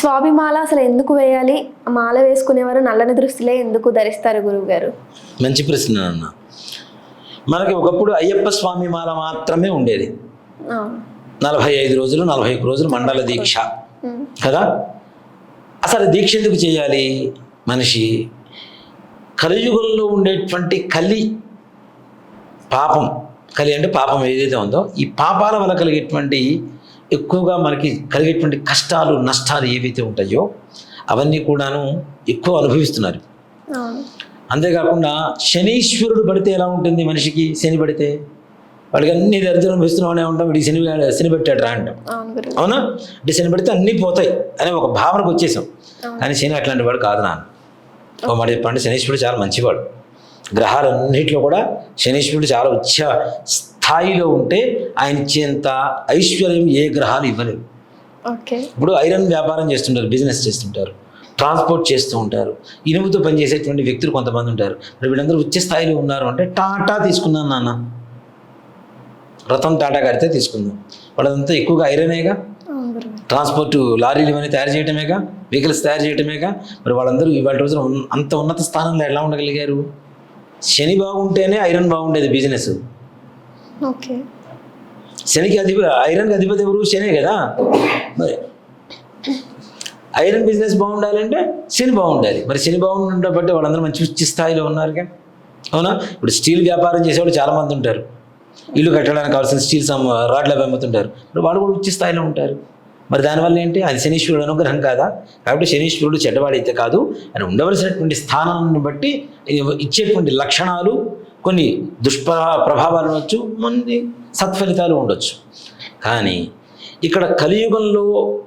స్వామి మాల అసలు ఎందుకు వేయాలి? మాల వేసుకునేవారు నల్లని దృష్టిలే ఎందుకు ధరిస్తారు గురువు గారు మంచి ప్రశ్న అన్న. మనకి ఒకప్పుడు అయ్యప్ప స్వామి మాల మాత్రమే ఉండేది. నలభై ఐదు రోజులు నలభై ఒక్క రోజులు మండల దీక్ష. కదా? అసలు దీక్ష ఎందుకు చేయాలి మనిషి? కలియుగంలో ఉండేటువంటి కలి పాపం. కలి అంటే పాపం ఏదైతే ఉందో ఈ పాపాల వల్ల కలిగేటువంటి ఎక్కువగా మనకి కలిగేటువంటి కష్టాలు నష్టాలు ఏవైతే ఉంటాయో అవన్నీ కూడాను ఎక్కువ అనుభవిస్తున్నారు. అంతేకాకుండా శనీశ్వరుడు పడితే ఎలా ఉంటుంది మనిషికి? శని పడితే? వాడికి అన్ని దరిద్రం అనుభవిస్తున్నామనే ఉంటాం వీడికి శని శని పెట్టాడు రా అంటాం. అవును అంటే శని పడితే అన్నీ పోతాయి అనే ఒక భావనకు వచ్చేసాం. కానీ శని అట్లాంటి వాడు కాదు నాన్న. ఒక మాట చెప్పండి శనీశ్వరుడు చాలా మంచివాడు. గ్రహాలన్నింటిలో కూడా శనీశ్వరుడు చాలా ఉచ్చ స్థాయిలో ఉంటే ఆయన ఇచ్చేంత ఐశ్వర్యం ఏ గ్రహాలు ఇవ్వలేవు. ఇప్పుడు ఐరన్ వ్యాపారం చేస్తుంటారు బిజినెస్ చేస్తుంటారు ట్రాన్స్పోర్ట్ చేస్తూ ఉంటారు ఇనుముతో పనిచేసేటువంటి వ్యక్తులు కొంతమంది ఉంటారు. మరి వీళ్ళందరూ ఉచ్చ స్థాయిలో ఉన్నారు అంటే టాటా తీసుకున్నాను నాన్న. రతన్ టాటా గారితే తీసుకుందాం. వాళ్ళంతా ఎక్కువగా ఐరనేగా? ట్రాన్స్పోర్ట్ లారీలు ఇవన్నీ తయారు చేయటమేగా? వెహికల్స్ తయారు చేయటమేగా? మరి వాళ్ళందరూ ఇవాళ రోజున అంత ఉన్నత స్థానంలో ఎలా ఉండగలిగారు? శని బాగుంటేనే ఐరన్ బాగుండేది బిజినెస్. శనికి అధిపతి ఐరన్కి అధిపతి ఎవరు? శనే కదా? మరి. ఐరన్ బిజినెస్ బాగుండాలంటే శని బాగుండాలి. మరి శని బాగుండడం బట్టి వాళ్ళందరూ మంచి ఉచ్చి స్థాయిలో ఉన్నారు అవునా? ఇప్పుడు స్టీల్ వ్యాపారం చేసేవాళ్ళు చాలామంది ఉంటారు. ఇల్లు కట్టడానికి కావాల్సిన స్టీల్ సమ్ రాడ్లు అమ్ముతుంటారు. మరి వాళ్ళు కూడా ఉచ్చి స్థాయిలో ఉంటారు. మరి దానివల్ల ఏంటి? అది శనీశ్వరుడు అనుగ్రహం కాదా? కాబట్టి శనీశ్వరుడు చెడ్డవాడైతే కాదు. అని ఉండవలసినటువంటి స్థానాన్ని బట్టి ఇచ్చేటువంటి లక్షణాలు కొన్ని దుష్ప్ర ప్రభావాలు ఉండొచ్చు మంది సత్ఫలితాలు ఉండొచ్చు. కానీ ఇక్కడ కలియుగంలో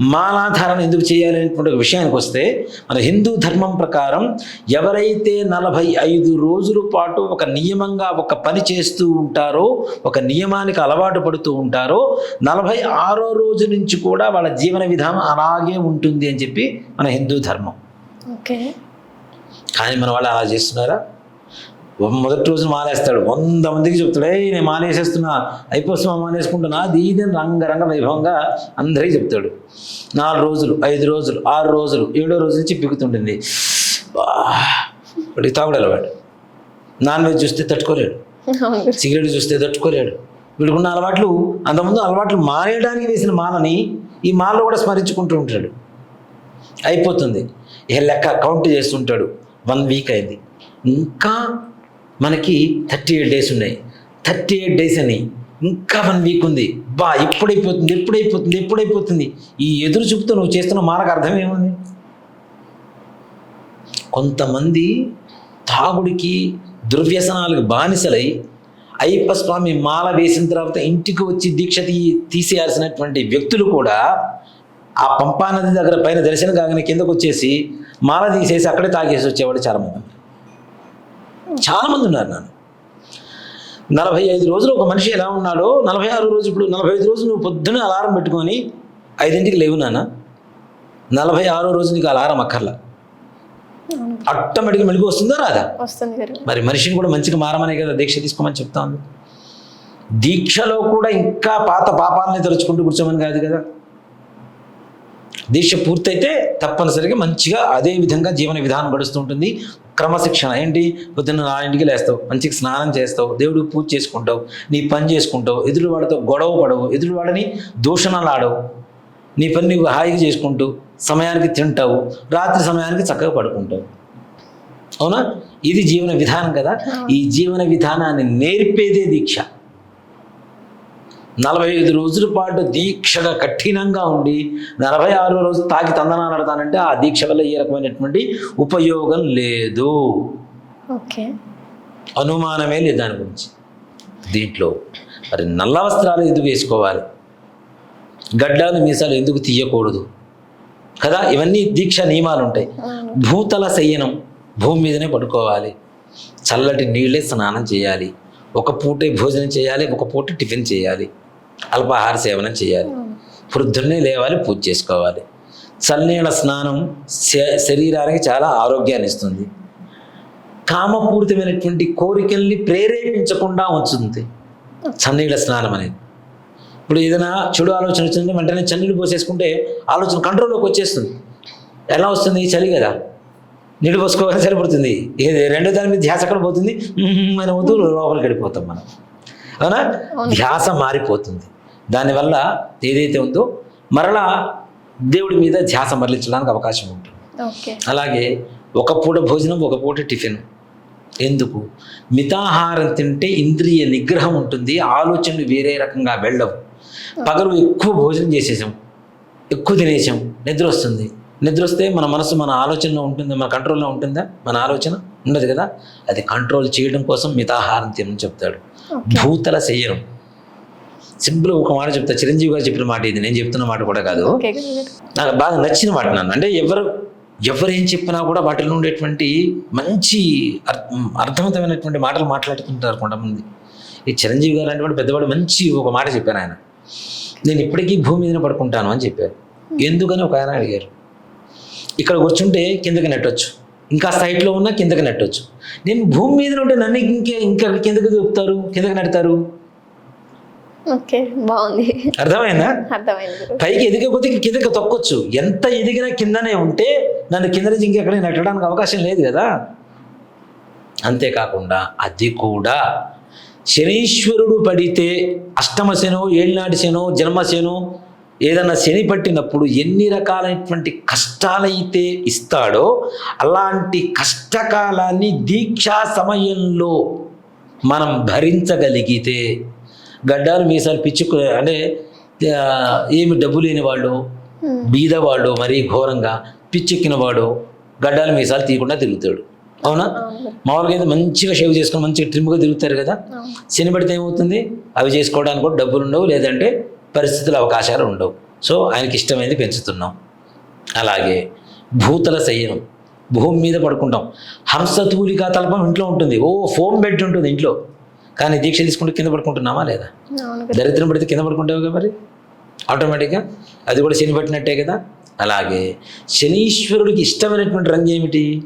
మాలాధారణ ఎందుకు చేయాలి అనేటువంటి విషయానికి వస్తే మన హిందూ ధర్మం ప్రకారం ఎవరైతే నలభై ఐదు రోజుల పాటు ఒక నియమంగా ఒక పని చేస్తూ ఉంటారో ఒక నియమానికి అలవాటు పడుతూ ఉంటారో నలభై ఆరో రోజు నుంచి కూడా వాళ్ళ జీవన విధానం అలాగే ఉంటుంది అని చెప్పి మన హిందూ ధర్మం. ఓకే. కానీ మన వాళ్ళు అలా చేస్తున్నారా? మొదటి రోజు మాలేస్తాడు వంద మందికి చెప్తాడు ఏ నేను మాలేసేస్తున్నా అయిపోతున్నా ఇది అని రంగరంగ వైభవంగా అందరికీ చెప్తాడు. నాలుగు రోజులు ఐదు రోజులు ఆరు రోజులు ఏడో రోజు నుంచి పిగుతుంటుంది వాడికి తాగుడు అలవాడు నాన్ వెజ్ చూస్తే తట్టుకోలేడు. సిగరెట్ చూస్తే తట్టుకోలేడు. వీడికున్న అలవాట్లు అంతకుముందు అలవాట్లు మానేయడానికి వేసిన మాలని ఈ మాలలో కూడా స్మరించుకుంటూ ఉంటాడు. అయిపోతుంది. ఇక లెక్క కౌంట్ చేస్తుంటాడు. వన్ వీక్ అయింది. ఇంకా మనకి థర్టీ ఎయిట్ డేస్ ఉన్నాయి. థర్టీ ఎయిట్ డేస్ అని ఇంకా వన్ వీక్ ఉంది. బా ఎప్పుడైపోతుంది ఎప్పుడైపోతుంది ఎప్పుడైపోతుంది ఈ ఎదురు చూపుతో నువ్వు చేస్తున్న మారకు అర్థం ఏముంది? కొంతమంది తాగుడికి దుర్వ్యసనాలకు బానిసలై అయ్యప్ప స్వామి మాల వేసిన తర్వాత ఇంటికి వచ్చి దీక్ష తీ తీసేయాల్సినటువంటి వ్యక్తులు కూడా ఆ పంపానది దగ్గర పైన దర్శనం కాగానే కిందకు వచ్చేసి మాల తీసేసి అక్కడే తాగేసి వచ్చేవాడు చాలామంది. చాలామంది ఉన్నారు నాన్న. నలభై ఐదు రోజులు ఒక మనిషి ఎలా ఉన్నాడో నలభై ఆరు రోజు ఇప్పుడు నలభై ఐదు రోజులు నువ్వు పొద్దున అలారం పెట్టుకొని ఐదింటికి లేవు నాన్న. నలభై ఆరో రోజు నీకు అలారం అక్కర్లా. ఆటోమేటిక్గా మెలుగు వస్తుందా రాదా? మరి మనిషిని కూడా మంచిగా మారమనే కదా దీక్ష తీసుకోమని చెప్తా ఉంది. దీక్షలో కూడా ఇంకా పాత పాపాలని తలుచుకుంటూ కూర్చోమని కాదు కదా. దీక్ష పూర్తయితే తప్పనిసరిగా మంచిగా అదే విధంగా జీవన విధానం గడుస్తూ ఉంటుంది. క్రమశిక్షణ ఏంటి? పొద్దున్న నాలుగింటికి లేస్తావు మంచిగా స్నానం చేస్తావు దేవుడికి పూజ చేసుకుంటావు నీ పని చేసుకుంటావు ఎదురు వాడితో గొడవ పడవు ఎదురు వాడిని దూషణలు ఆడవు. నీ పని నీవు హాయిగా చేసుకుంటూ సమయానికి తింటావు రాత్రి సమయానికి చక్కగా పడుకుంటావు. అవునా? ఇది జీవన విధానం కదా? ఈ జీవన విధానాన్ని నేర్పేదే దీక్ష. నలభై ఐదు రోజుల పాటు దీక్షగా కఠినంగా ఉండి నలభై ఆరో రోజు తాకి తందనాలు ఆడతానంటే ఆ దీక్ష వల్ల ఏ రకమైనటువంటి ఉపయోగం లేదు. ఓకే. అనుమానమే లేదు దాని గురించి. దీంట్లో మరి నల్ల వస్త్రాలు ఎందుకు వేసుకోవాలి? గడ్డాలు మీసాలు ఎందుకు తీయకూడదు? కదా ఇవన్నీ దీక్ష నియమాలు ఉంటాయి. భూతల శయనం భూమి మీదనే పడుకోవాలి. చల్లటి నీళ్ళే స్నానం చేయాలి. ఒక పూటే భోజనం చేయాలి ఒక పూట టిఫిన్ చేయాలి. అల్పాహార సేవనం చేయాలి. పొద్దున్నే లేవాలి పూజ చేసుకోవాలి. చల్లనీళ్ళ స్నానం శరీరానికి చాలా ఆరోగ్యాన్ని ఇస్తుంది. కామపూరితమైనటువంటి కోరికల్ని ప్రేరేపించకుండా ఉంచుతుంది. చన్నీళ్ళ స్నానం అనేది. ఇప్పుడు ఏదైనా చెడు ఆలోచన వచ్చిందంటే వెంటనే చన్నీళ్ళు పోసేసుకుంటే ఆలోచన కంట్రోల్లోకి వచ్చేస్తుంది. ఎలా వస్తుంది? చలి కదా. నీళ్ళు పోసుకోవాలి సరిపడుతుంది. ఇది రెండో దాని మీద ధ్యాస ఎక్కడ పోతుంది? అని అవుతూ లోపలికి వెళ్ళిపోతాం మనం. అవునా? ధ్యాస మారిపోతుంది. దానివల్ల ఏదైతే ఉందో మరలా దేవుడి మీద ధ్యాస మరలించడానికి అవకాశం ఉంటుంది. అలాగే ఒక పూట భోజనం ఒక పూట టిఫిన్. ఎందుకు? మితాహారం తింటే ఇంద్రియ నిగ్రహం ఉంటుంది ఆలోచనలు వేరే రకంగా వెళ్ళవు. పగలు ఎక్కువ భోజనం చేసేసాం ఎక్కువ తినేసాం నిద్ర వస్తుంది. నిద్ర వస్తే మన మనసు మన ఆలోచనలో ఉంటుంది మన కంట్రోల్లో ఉంటుందా? మన ఆలోచన ఉండదు కదా? అది కంట్రోల్ చేయడం కోసం మితాహారం తినని చెప్తాడు. భూతల శయ్యనం సింపుల్ ఒక మాట చెప్తా. చిరంజీవి గారు చెప్పిన మాట ఇది. నేను చెప్తున్న మాట కూడా కాదు. నాకు బాగా నచ్చిన మాట నన్ను. అంటే ఎవరు ఎవరు ఏం చెప్పినా కూడా వాటిలో ఉండేటువంటి మంచి అర్- అర్థవంతమైనటువంటి మాటలు మాట్లాడుతుంటారు కొంతమంది. ఈ చిరంజీవి గారు అంటే పెద్దవాడు మంచి ఒక మాట చెప్పారు ఆయన. నేను ఇప్పటికీ భూమి మీద పడుకుంటాను అని చెప్పారు. ఎందుకని ఒక ఆయన అడిగారు. ఇక్కడ కూర్చుంటే కిందకి నెట్టొచ్చు. ఇంకా సైట్లో ఉన్నా కిందకి నెట్టొచ్చు. నేను భూమి మీద ఉంటే నన్ను ఇంకే ఇంకా కిందకి దొరుకుతారు కిందకి నెడతారు? ఓకే బాగుంది. అర్థమైందా? పైకి ఎదిగకపోతే కిందకి తొక్కొచ్చు. ఎంత ఎదిగినా కిందనే ఉంటే నన్ను కింద నుంచి ఇంకెక్కడ నెట్టడానికి అవకాశం లేదు కదా? అంతేకాకుండా అది కూడా. శనీశ్వరుడు పడితే అష్టమ శనో ఏళ్ళనాటి శనో జన్మశనో ఏదన్నా శని పట్టినప్పుడు ఎన్ని రకాలైనటువంటి కష్టాలైతే ఇస్తాడో అలాంటి కష్టకాలాన్ని దీక్షా సమయంలో మనం భరించగలిగితే గడ్డాలు మీసాలు పిచ్చుకు అంటే ఏమి డబ్బు లేని వాళ్ళు బీదవాడు మరీ ఘోరంగా పిచ్చెక్కిన వాడు గడ్డాలు మీసాలు తీయకుండా తిరుగుతాడు. అవునా? మామూలుగా అయితే మంచిగా షేవ్ చేసుకొని మంచిగా ట్రిమ్గా తిరుగుతారు కదా. శని పడితే ఏమవుతుంది? అవి చేసుకోవడానికి కూడా డబ్బులు ఉండవు లేదంటే పరిస్థితులు అవకాశాలు ఉండవు. సో ఆయనకి ఇష్టమైనది పెంచుతున్నాం. అలాగే భూతల శయ్యనం భూమి మీద పడుకుంటాం. హంసతూలికా తల్పం ఇంట్లో ఉంటుంది. ఓ ఫోమ్ బెడ్ ఉంటుంది ఇంట్లో. కానీ దీక్ష తీసుకుంటే కింద పడుకుంటున్నామా లేదా? దరిద్రం పడితే కింద పడుకుంటావు కదా మరి? ఆటోమేటిక్గా అది కూడా శని పట్టినట్టే కదా? అలాగే శనీశ్వరుడికి ఇష్టమైనటువంటి రంగు ఏమిటి?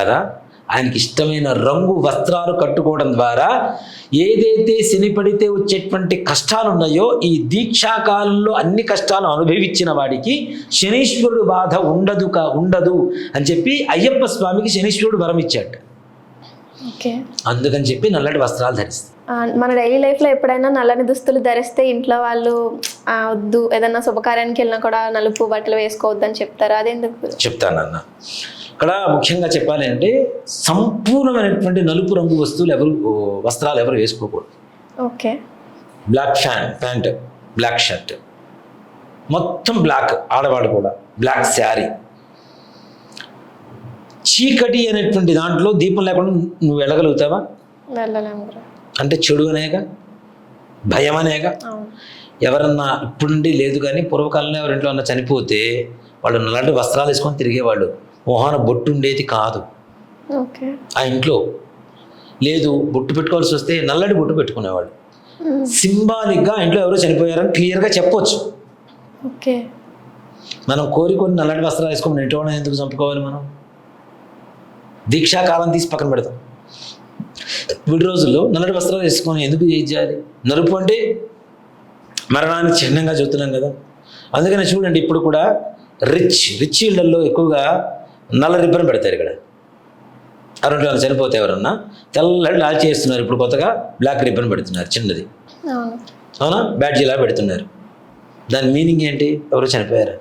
కదా? ఆయనకి ఇష్టమైన రంగు వస్త్రాలు కట్టుకోవడం ద్వారా ఏదైతే శని పడితే వచ్చేటువంటి కష్టాలు ఉన్నాయో ఈ దీక్షా కాలంలో అన్ని కష్టాలు అనుభవించిన వాడికి శనీశ్వరుడు బాధ ఉండదు కా ఉండదు అని చెప్పి అయ్యప్ప స్వామికి శనీశ్వరుడు వరం ఇచ్చాడు. ఓకే. అందుకని చెప్పి నల్లటి వస్త్రాలు ధరిస్తాయి మన డైలీ లైఫ్లో ఎప్పుడైనా నల్లని దుస్తులు ధరిస్తే ఇంట్లో వాళ్ళు వద్దు ఏదైనా శుభకార్యానికి వెళ్ళినా కూడా నలుపు బట్టలు వేసుకోవద్దు అని చెప్తారు? అదెందుకు? చెప్తానన్న. ఇక్కడ ముఖ్యంగా చెప్పాలి అంటే సంపూర్ణమైనటువంటి నలుపు రంగు వస్తువులు ఎవరు వస్త్రాలు ఎవరు వేసుకోకూడదు. ఓకే. బ్లాక్ ఫ్యాన్ ప్యాంట్ బ్లాక్ షర్ట్ మొత్తం బ్లాక్ ఆడవాడు కూడా బ్లాక్ శారీ చీకటి అనేటువంటి దాంట్లో దీపం లేకుండా నువ్వు వెళ్ళగలుగుతావా? అంటే చెడు అనేగా? భయం అనేగా? అవును. ఎవరన్నా ఇప్పుడు నుండి లేదు కానీ పూర్వకాలంలో ఎవరింట్లో అన్న చనిపోతే వాళ్ళు నల్లటి వస్త్రాలు వేసుకొని తిరిగేవాళ్ళు. మొహాన బొట్టు ఉండేది కాదు. ఓకే. ఆ ఇంట్లో లేదు బొట్టు పెట్టుకోవాల్సి వస్తే నల్లటి బొట్టు పెట్టుకునేవాడు. సింబాలిక్గా ఇంట్లో ఎవరో చనిపోయారని క్లియర్గా చెప్పొచ్చు. ఓకే. మనం కోరికొని నల్లటి వస్త్రాలు వేసుకొని వాళ్ళని ఎందుకు చంపుకోవాలి మనం? దీక్షాకాలం తీసి పక్కన పెడతాం. విడి రోజుల్లో నల్లటి వస్త్రాలు వేసుకొని ఎందుకు చేయాలి? నలుపు అంటే మరణాన్ని చిహ్నంగా చెబుతున్నాం కదా. అందుకని చూడండి ఇప్పుడు కూడా రిచ్ రిచ్ ఇళ్ళలో ఎక్కువగా నల్ల రిబ్బన్ పెడతారు ఇక్కడ. అరుంటి వాళ్ళు చనిపోతే ఎవరన్నా. తెల్లటి లాల్ చేస్తున్నారు ఇప్పుడు కొత్తగా బ్లాక్ రిబ్బన్ పెడుతున్నారు చిన్నది. అవును. బ్యాడ్జీలా పెడుతున్నారు. దాని మీనింగ్ ఏంటి? ఎవరు చనిపోయారు?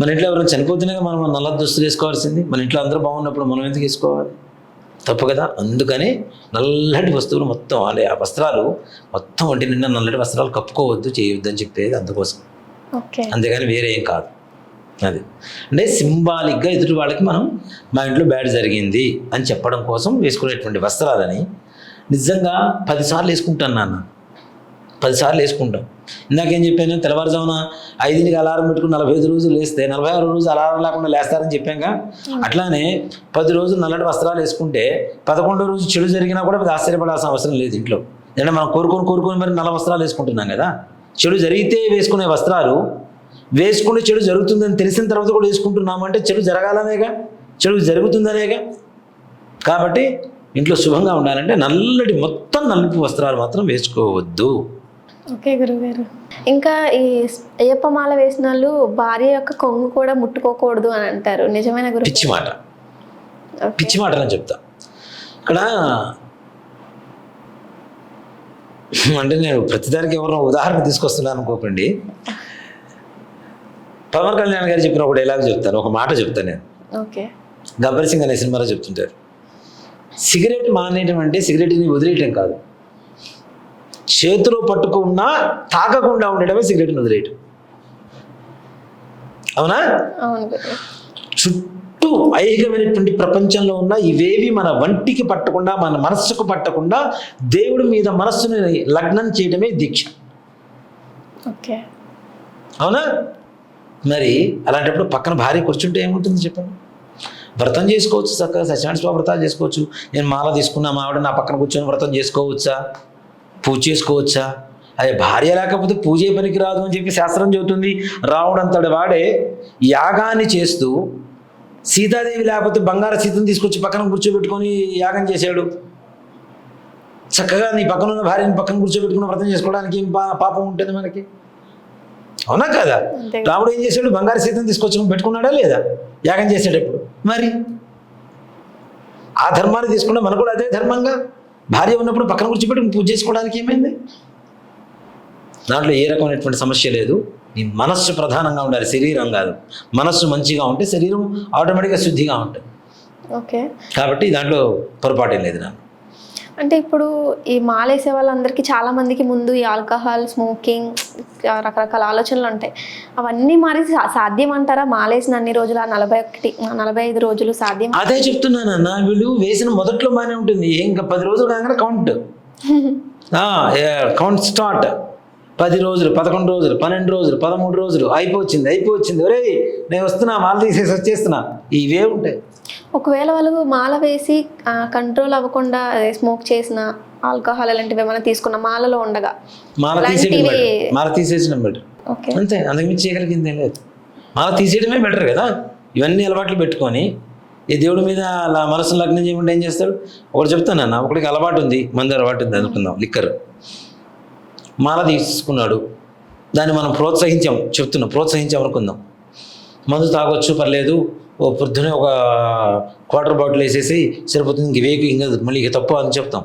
మన ఇంట్లో ఎవరైనా చనిపోతేనే మనం నల్ల దుస్తులు వేసుకోవాల్సింది. మన ఇంట్లో అందరూ బాగున్నప్పుడు మనం ఎందుకు వేసుకోవాలి? తప్పు కదా. అందుకని నల్లటి వస్తువులు మొత్తం అంటే ఆ వస్త్రాలు మొత్తం ఒంటి నిండా నల్లటి వస్త్రాలు కప్పుకోవద్దు చేయొద్దు అని చెప్పేది అందుకోసం. అంతేగాని వేరే ఏం కాదు. అది. అంటే సింబాలిక్గా ఎదుటి వాళ్ళకి మనం మా ఇంట్లో బ్యాడ్ జరిగింది అని చెప్పడం కోసం వేసుకునేటువంటి వస్త్రాలని నిజంగా పదిసార్లు వేసుకుంటాను నాన్న. పదిసార్లు వేసుకుంటాం. ఇందాకేం చెప్పాను? తెల్లవారుజామున ఐదింటికి అలారం పెట్టుకుని నలభై ఐదు రోజులు లేస్తే నలభై ఆరు రోజు అలారం లేకుండా లేస్తారని చెప్పాక అట్లానే పది రోజులు నల్లటి వస్త్రాలు వేసుకుంటే పదకొండో రోజు చెడు జరిగినా కూడా పెద్ద ఆశ్చర్యపడాల్సిన అవసరం లేదు ఇంట్లో. ఎందుకంటే మనం కోరుకొని కోరుకొని మరి నల్ల వస్త్రాలు వేసుకుంటున్నాం కదా? చెడు జరిగితే వేసుకునే వస్త్రాలు వేసుకుంటే చెడు జరుగుతుందని తెలిసిన తర్వాత కూడా వేసుకుంటున్నామంటే చెడు జరగాలనేగా? చెడు జరుగుతుందనేగా? కాబట్టి ఇంట్లో శుభంగా ఉండాలంటే నల్లటి మొత్తం నలుపు వస్త్రాలు మాత్రం వేసుకోవద్దు. ఓకే గురుగారు. ఇంకా ఈ అయ్యప్ప మాల వేసిన వాళ్ళు భార్య యొక్క కొంగు కూడా ముట్టుకోకూడదు అని అంటారు. నిజమైన గురు పిచ్చి మాట. పిచ్చి మాట అని చెప్తా. ఇక్కడ అంటే నేను ప్రతిదానికి ఎవరో ఉదాహరణ తీసుకొస్తున్నాను అనుకోకండి. పవన్ కళ్యాణ్ గారు చెప్పిన ఒక డైలాగ్ చెప్తాను ఒక మాట చెప్తాను నేను. ఓకే. గబ్బర్ సింగ్ అనే సినిమాలో చెప్తుంటారు. సిగరెట్ మానేయటం అంటే సిగరెట్ని వదిలేయటం కాదు. చేతిలో పట్టుకున్నా తాగకుండా ఉండడమే సిగరెట్ని వదిలేయటం. అవునా? చుట్టూ ఐహికమైనటువంటి ప్రపంచంలో ఉన్న ఇవేవి మన వంటికి పట్టకుండా మన మనస్సుకు పట్టకుండా దేవుడి మీద మనస్సుని లగ్నం చేయడమే దీక్ష. ఓకే. అవునా? మరి అలాంటప్పుడు పక్కన భార్య కూర్చుంటే ఏముంటుంది చెప్పండి? వ్రతం చేసుకోవచ్చు చక్కగా సత్యనారాయణ స్వామి వ్రతాలు చేసుకోవచ్చు. నేను మాల తీసుకున్నా మా ఆవిడ నా పక్కన కూర్చొని వ్రతం చేసుకోవచ్చా? పూజ చేసుకోవచ్చా? అదే భార్య లేకపోతే పూజే పనికి రాదు అని చెప్పి శాస్త్రం చెబుతుంది. రావడం వాడే యాగాన్ని చేస్తూ సీతాదేవి లేకపోతే బంగారు సీతను తీసుకొచ్చి పక్కన కూర్చోబెట్టుకొని యాగం చేశాడు. చక్కగా నీ పక్కన ఉన్న భార్యని పక్కన కూర్చోబెట్టుకుని వ్రతం చేసుకోవడానికి ఏం పాపం ఉంటుంది మనకి? అవునా కదా? రాముడు ఏం చేశాడు? బంగారు సీతను తీసుకొచ్చి పెట్టుకున్నాడా లేదా? యాగం చేసేటప్పుడు మరి? ఆ ధర్మాన్ని తీసుకున్నా మనకు కూడా అదే ధర్మంగా? భార్య ఉన్నప్పుడు పక్కన కూర్చోబెట్టి పూజ చేసుకోవడానికి ఏమైంది? దాంట్లో ఏ రకమైనటువంటి సమస్య లేదు. నీ మనస్సు ప్రధానంగా ఉండాలి. శరీరం కాదు. మనస్సు మంచిగా ఉంటే శరీరం ఆటోమేటిక్గా శుద్ధిగా ఉంటుంది. ఓకే. కాబట్టి దాంట్లో పొరపాటేం లేదు నాకు అంటే ఇప్పుడు ఈ మాలేసే వాళ్ళందరికీ చాలా మందికి ముందు ఈ ఆల్కహాల్ స్మోకింగ్ రకరకాల ఆలోచనలు ఉంటాయి. అవన్నీ మరి సాధ్యం అంటారా మాలేసిన అన్ని రోజులు ఆ నలభై ఒకటి నలభై ఐదు రోజులు సాధ్యం? అదే చెప్తున్నానన్న వీళ్ళు వేసిన మొదట్లో బాగానే ఉంటుంది. ఇంకా పది రోజులు కాగానే కౌంట్ కౌంట్ స్టార్ట్ పది రోజులు పదకొండు రోజులు పన్నెండు రోజులు పదమూడు రోజులు. అయిపోవచ్చింది అయిపోవచ్చింది. ఒరేయ్ నేను వస్తున్నా మాల తీసేసి వచ్చేస్తున్నా. ఇవే ఉంటాయి. ఒకవేళ వాళ్ళు మాల వేసి కంట్రోల్ అవ్వకుండా స్మోక్ చేసిన ఆల్కహాల్ అలాంటివి ఏమైనా తీసుకున్న మాలలో ఉండగా. మాల తీసేయడం మాల తీసేయడం బెటర్ అంతే అంతకుమించి చేయగలిగింది ఏం లేదు. మాల తీసేయడమే బెటర్ కదా. ఇవన్నీ అలవాట్లు పెట్టుకొని ఈ దేవుడి మీద అలా మనసును లగ్నం చేయకుండా ఏం చేస్తాడు? ఒకటి చెప్తానన్న ఒకటికి అలవాటు ఉంది మంది అలవాటు ఉంది అనుకుందాం లిక్కర్. మాల తీసుకున్నాడు. దాన్ని మనం ప్రోత్సహించాం చెప్తున్నాం ప్రోత్సహించాం అనుకుందాం. మందు తాగొచ్చు పర్లేదు ఓ పొద్దునే ఒక క్వార్టర్ బాటిల్ వేసేసి సరిపోతుంది ఇంక వేకు ఇంకా మళ్ళీ ఇక తప్పు అని చెప్తాం.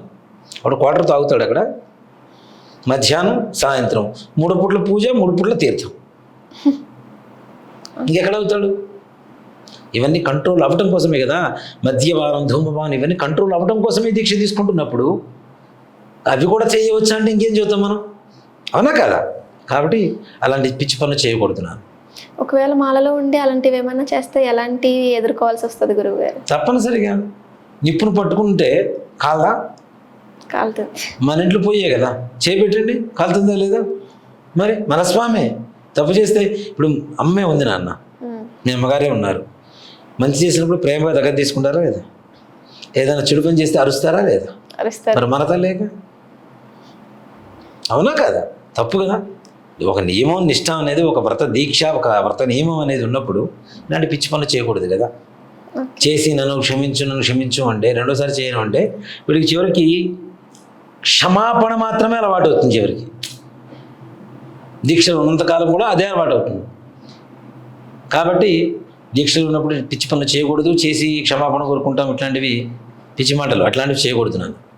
అప్పుడు క్వార్టర్ తాగుతాడు అక్కడ. మధ్యాహ్నం సాయంత్రం. మూడు పూట్ల పూజ మూడు పూట్ల తీర్థం. ఇంకెక్కడ అవుతాడు? ఇవన్నీ కంట్రోల్ అవ్వటం కోసమే కదా. మద్యపానం ధూమపానం ఇవన్నీ కంట్రోల్ అవ్వటం కోసమే దీక్ష తీసుకుంటున్నప్పుడు అవి కూడా చేయవచ్చు అంటే ఇంకేం చెబుతాం మనం? అవునా కదా? కాబట్టి అలాంటి పిచ్చి పనులు చేయకూడదు ఒకవేళ మాలలో ఉండి అలాంటివి ఏమైనా చేస్తే ఎలాంటివి ఎదుర్కోవాల్సి వస్తుంది గురువు గారు తప్పనిసరిగా. నిప్పును పట్టుకుంటే కాదా కాలుతుంది. మన ఇంట్లో పోయే కదా. చేపెట్టండి. కాలుతుందా లేదా? మరి మన స్వామే తప్పు చేస్తే ఇప్పుడు అమ్మే ఉంది నాన్న. మీ అమ్మగారే ఉన్నారు. మంచి చేసినప్పుడు ప్రేమగా దగ్గర తీసుకుంటారా లేదా? ఏదైనా చెడు పని చేస్తే అరుస్తారా లేదా? అరుస్తారు. మరి మన తల్లేక అవునా కదా? తప్పు కదా. ఒక నియమం నిష్ట అనేది ఒక వ్రత దీక్ష ఒక వ్రత నియమం అనేది ఉన్నప్పుడు ఇలాంటి పిచ్చి పనులు చేయకూడదు కదా. చేసి నన్ను క్షమించు నన్ను క్షమించు అంటే రెండోసారి చేయను అంటే వీడికి చివరికి క్షమాపణ మాత్రమే అలవాటు అవుతుంది చివరికి. దీక్షలు ఉన్నంతకాలం కూడా అదే అలవాటు అవుతుంది. కాబట్టి దీక్షలు ఉన్నప్పుడు పిచ్చి పనులు చేయకూడదు చేసి క్షమాపణ కోరుకుంటాం ఇట్లాంటివి పిచ్చి మాటలు అట్లాంటివి చేయకూడదు నన్ను.